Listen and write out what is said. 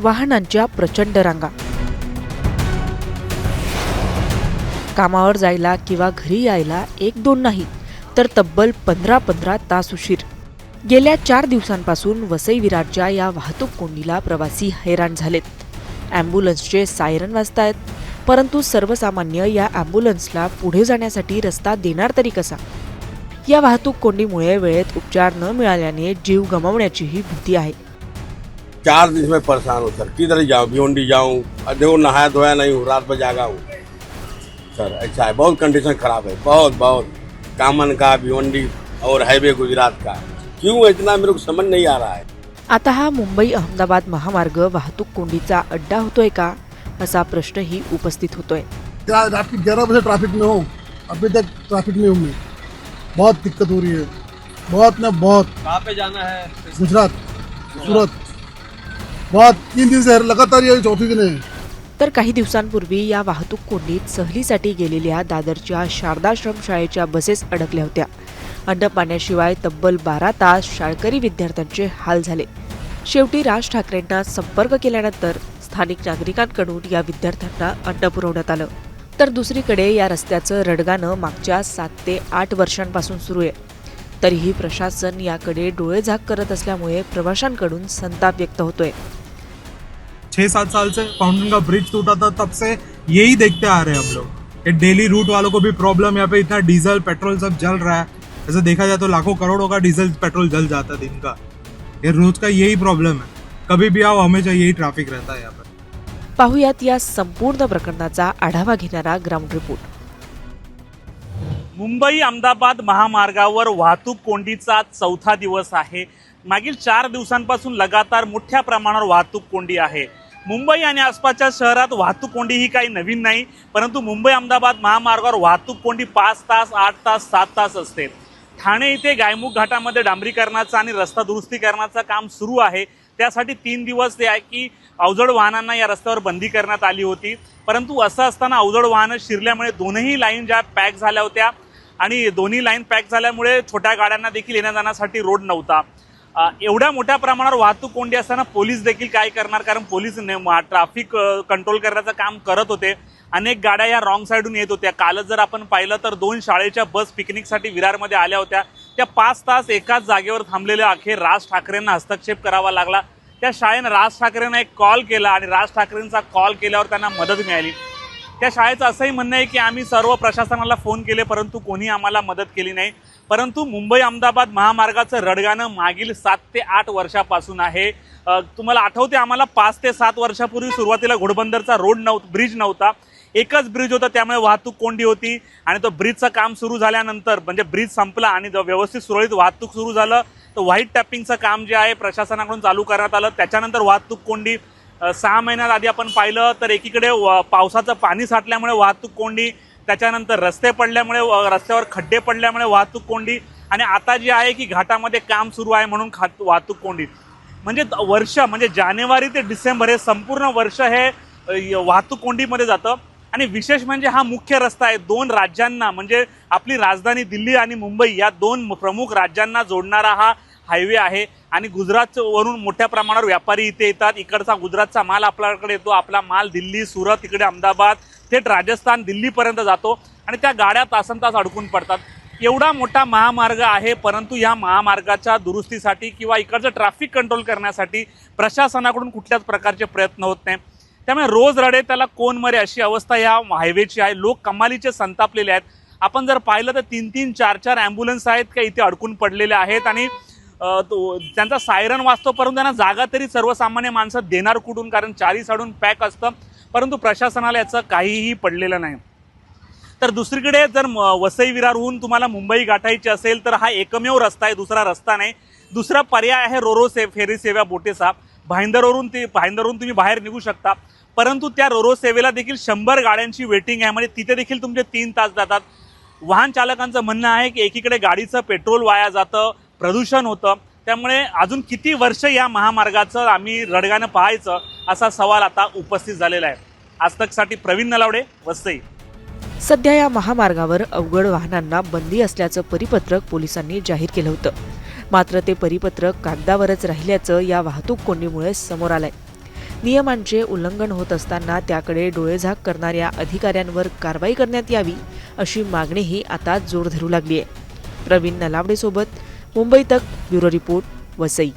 वाहनांच्या प्रचंड रांगा. कामावर जायला किंवा घरी यायला एक दोन नाही तर तब्बल पंधरा पंधरा तास उशीर. गेल्या चार दिवसांपासून वसई विराटच्या या वाहतूक कोंडीला प्रवासी हैराण झालेत. ॲम्ब्युलन्सचे सायरन वाजतायत परंतु सर्वसामान्य या ॲम्ब्युलन्सला पुढे जाण्यासाठी रस्ता देणार तरी कसा? या वाहतूक कोंडीमुळे वेळेत उपचार न मिळाल्याने जीव गमावण्याचीही भीती आहे. चार दिन से मैं परेशान हूँ सर। किधर जाऊँ? भिवंडी जाऊँ? देखो नहाया धोया नहीं हूँ रात भर जागा हूँ। सर ऐसा है बहुत कंडीशन खराब है बहुत बहुत। कामन का भिवंडी और हाईवे गुजरात का। क्यों इतना मेरे को समझ नहीं आ रहा है। आता हा मुंबई अहमदाबाद महामार्ग वाहतूक कोंडीचा अड्डा होतोय का? असा प्रश्नही उपस्थित होतोय. क्या रात की ग्यारह बजे ट्रैफिक में हूँ? अभी तक ट्रैफिक में हूँ मैं। बहुत दिक्कत हो रही है। बहुत ना बहुत। कहाँ पे जाना है? गुजरात सूरत बहुत तीन दिन से लगातार ये चौथी दिन है तर काही दिवसांपूर्वी या वाहतूक कोंडीत सहलीसाठी गेलेल्या दादरच्या शारदाश्रम शाळेच्या बसेस अडकल्या होत्या. अन्न पाण्याशिवाय तब्बल बारा तास शाळकरी विद्यार्थ्यांचे हाल झाले. शेवटी राज ठाकरेंना संपर्क केल्यानंतर स्थानिक नागरिकांकडून या विद्यार्थ्यांना अन्न पुरवण्यात आलं. तर दुसरीकडे या रस्त्याचं रडगाणं मागच्या सात ते आठ वर्षांपासून सुरू आहे. तरीही प्रशासन याकडे डोळेझाक करत असल्यामुळे प्रवाशांकडून संताप व्यक्त होतोय. छः सात साल से फाउंटेन का ब्रिज टूटा था तब से यही देखते आ रहे हैं हम लोग कि डेली रूट वालों को भी प्रॉब्लम यहाँ पे इतना डीजल पेट्रोल सब जल रहा है। ऐसे देखा जाए तो लाखों करोड़ों का डीजल पेट्रोल जल जाता है दिन का। ये रोज का यही प्रॉब्लम है। कभी भी आओ हमेशा यही ट्रैफिक रहता है यहाँ पर। पाहुयात या संपूर्ण प्रकरणाचा आढावा घेणारा ग्राउंड रिपोर्ट मुंबई अहमदाबाद महामार्गावर वाहतूक कोंडीचा चौथा दिवस आहे. मागील चार दिवसांपासून लगातार मोठ्या प्रमाणावर वाहतूक कोंडी आहे. मुंबई आणि आसपासच्या शहरात वाहतूक कोंडी ही काही नवीन नाही परंतु मुंबई अहमदाबाद महामार्गावर वाहतूक कोंडी पाच तास आठ तास सात तास असते. ठाणे इथे गायमुख घाटामध्ये डांबरीकरणाचं आणि रस्ता दुरुस्तीकरणाचं काम सुरू आहे. त्यासाठी तीन दिवस ते आहे की अवजड वाहनांना या रस्त्यावर बंदी करण्यात आली होती. परंतु असं असताना अवजड वाहनं शिरल्यामुळे दोनही लाईन ज्या पॅक झाल्या होत्या आणि दोन्ही लाईन पॅक झाल्यामुळे छोट्या गाड्यांना देखील येण्या जाण्यासाठी रोड नव्हता. एवढ्या मोठ्या प्रमाणावर वाहतूक कोंडी असताना पोलीस देखील काय करणार? कारण पोलीस ट्रॅफिक कंट्रोल करण्याचं काम करत होते. अनेक गाड्या या रॉंग साईडून येत होत्या. कालच जर आपण पाहिलं तर दोन शाळेच्या बस पिकनिकसाठी विरारमध्ये आल्या होत्या. त्या पाच तास एकाच जागेवर थांबलेल्या अखेर राज ठाकरेंना हस्तक्षेप करावा लागला. त्या शाळेनं राज ठाकरेंना एक कॉल केला आणि राज ठाकरेंचा कॉल केल्यावर त्यांना मदत मिळाली. त्या शाळेचं असंही म्हणणं आहे की आम्ही सर्व प्रशासनाला फोन केले परंतु कोणी आम्हाला मदत केली नाही. परंतु मुंबई अहमदाबाद महामार्गाचं रडगाणं मागील सात ते आठ वर्षापासून आहे. तुम्हाला आठवते आम्हाला पाच ते सात वर्षापूर्वी सुरुवातीला घोडबंदरचा रोड नव्ह ब्रिज नव्हता. एकच ब्रिज होता त्यामुळे वाहतूक कोंडी होती आणि तो ब्रिजचं काम सुरू झाल्यानंतर म्हणजे ब्रिज संपला आणि व्यवस्थित सुरळीत वाहतूक सुरू झालं तर व्हाईट टॅपिंगचं काम जे आहे प्रशासनाकडून चालू करण्यात आलं. त्याच्यानंतर वाहतूक कोंडी सहा महिन्यात आधी आपण पाहिलं तर एकीकडे व- पावसाचं पाणी साठल्यामुळे वाहतूक कोंडी त्याच्यानंतर रस्ते पडल्यामुळे रस्त्यावर खड्डे पडल्यामुळे वाहतूक कोंडी आणि आता जे आहे की घाटामध्ये काम सुरू आहे म्हणून खात वाहतूक कोंडी. म्हणजे वर्ष म्हणजे जानेवारी ते डिसेंबर हे संपूर्ण वर्ष हे य- वाहतूक कोंडीमध्ये जातं. आणि विशेष म्हणजे हा मुख्य रस्ता आहे दोन राज्यांना म्हणजे आपली राजधानी दिल्ली आणि मुंबई या दोन प्रमुख राज्यांना जोडणारा हा हायवे आहे. आणि गुजरातवरून मोठ्या प्रमाणावर व्यापारी इथे येतात. इकडचा गुजरातचा माल आपल्याकडे येतो. आपला माल दिल्ली सुरत इकडे अहमदाबाद थेट राजस्थान दिल्लीपर्यंत जातो आणि त्या गाड्या तासन तास अडकून पडतात. एवढा मोठा महामार्ग आहे परंतु या महामार्गाच्या दुरुस्तीसाठी किंवा इकडचं ट्रॅफिक कंट्रोल करण्यासाठी प्रशासनाकडून कुठल्याच प्रकारचे प्रयत्न होत नाही. त्यामुळे रोज रडे त्याला कोण मरे अशी अवस्था या हायवेची आहे. लोक कमालीचे संतापलेले आहेत. आपण जर पाहिलं तर तीन तीन चार चार ॲम्ब्युलन्स आहेत का इथे अडकून पडलेले आहेत आणि तो त्यांचा सायरन वाचतो परंतु त्यांना जागा तरी सर्वसामान्य माणसं देणार कुठून? कारण चारी साडून पॅक असतं. परंतु प्रशासनाला याचं काहीही पडलेलं नाही. तर दुसरीकडे जर म- वसई विरारहून तुम्हाला मुंबई गाठायची असेल तर हा एकमेव रस्ता आहे दुसरा रस्ता नाही. दुसरा पर्याय आहे रोरो से फेरी सेवा बोटेचा भाईंदरवरून ते भाईंदरवरून तुम्ही बाहेर निघू शकता. परंतु त्या रोरो सेवेला देखील शंभर गाड्यांची वेटिंग आहे. म्हणजे तिथे देखील तुमचे तीन तास जातात. वाहन चालकांचं म्हणणं आहे की एकीकडे गाडीचं पेट्रोल वाया जातं प्रदूषण होतं. त्यामुळे अजून किती वर्ष या महामार्गाचं आम्ही रडगानं पाहायचं असा सवाल आता उपस्थित झालेला आहे. आज तकसाठी प्रवीण नलावडे वसई. सध्या या महामार्गावर अवघड वाहनांना बंदी असल्याचं परिपत्रक पोलिसांनी जाहीर केलं होतं. मात्र ते परिपत्रक कागदावरच राहिल्याचं या वाहतूक कोंडीमुळे समोर आलंय. नियमांचे उल्लंघन होत असताना त्याकडे डोळेझाक करणाऱ्या अधिकाऱ्यांवर कारवाई करण्यात यावी अशी मागणीही आता जोर धरू लागली आहे प्रवीण नलावडेसोबत मुंबई तक ब्युरो रिपोर्ट वसई.